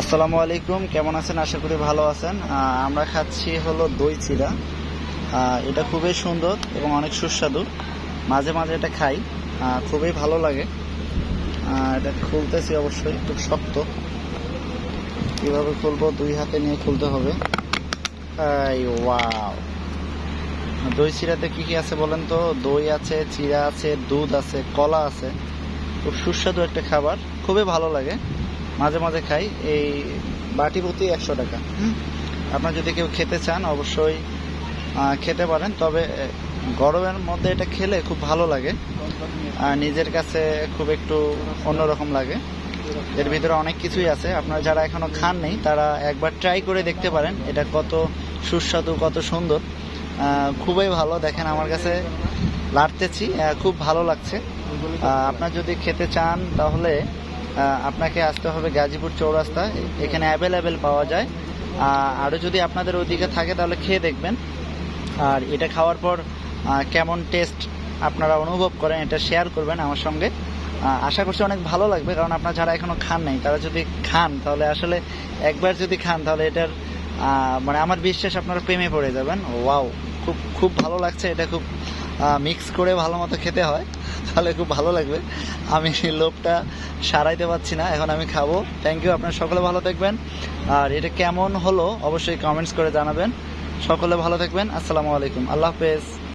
আসসালামু আলাইকুম, কেমন আছেন? আশা করি ভালো আছেন। আমরা খাচ্ছি হলো দই চিরা। এটা খুবই সুন্দর এবং অনেক সুস্বাদু। মাঝে মাঝে এটা খাই খুবই ভালো লাগে। এটা খুলতেছি অবশ্যই, খুব শক্ত। কীভাবে খুলবো? দুই হাতে নিয়ে খুলতে হবে। ওয়াও। দই চিরাতে কী কী আছে বলেন তো? দই আছে, চিরা আছে, দুধ আছে, কলা আছে। খুব সুস্বাদু একটা খাবার, খুবই ভালো লাগে। মাঝে মাঝে খাই এই বাটি প্রতি একশো টাকা। আপনার যদি কেউ খেতে চান অবশ্যই খেতে পারেন। তবে গরমের মধ্যে এটা খেলে খুব ভালো লাগে। আর নিজের কাছে খুব একটু অন্যরকম লাগে। এর ভিতরে অনেক কিছুই আছে। আপনারা যারা এখনও খান নেই তারা একবার ট্রাই করে দেখতে পারেন। এটা কত সুস্বাদু কত সুন্দর। খুবই ভালো। দেখেন আমার কাছে লাড়তেছি খুব ভালো লাগছে। আপনার যদি খেতে চান তাহলে আপনাকে আসতে হবে গাজীপুর চৌরাস্তা। এখানে অ্যাভেলেবেল পাওয়া যায়। আরও যদি আপনাদের ওইদিকে থাকে তাহলে খেয়ে দেখবেন। আর এটা খাওয়ার পর কেমন টেস্ট আপনারা অনুভব করেন এটা শেয়ার করবেন আমার সঙ্গে। আশা করছি অনেক ভালো লাগবে, কারণ আপনারা যারা এখনও খান নাই, তারা যদি খান, তাহলে আসলে একবার যদি খান, তাহলে এটার মানে আমার বিশ্বাস আপনারা প্রেমে পড়ে যাবেন। ওয়াও! খুব খুব ভালো লাগছে। এটা খুব মিক্স করে ভালো মতো খেতে হয়। তাহলে খুব ভালো লাগবে। আমি লোভটা সারাইতে পারছি না। এখন আমি খাব। থ্যাংক ইউ আপনার সকলে ভালো থাকবেন। আর এটা কেমন হলো অবশ্যই কমেন্টস করে জানাবেন। সকলে ভালো থাকবেন। আসসালামু আলাইকুম। আল্লাহ হাফেজ।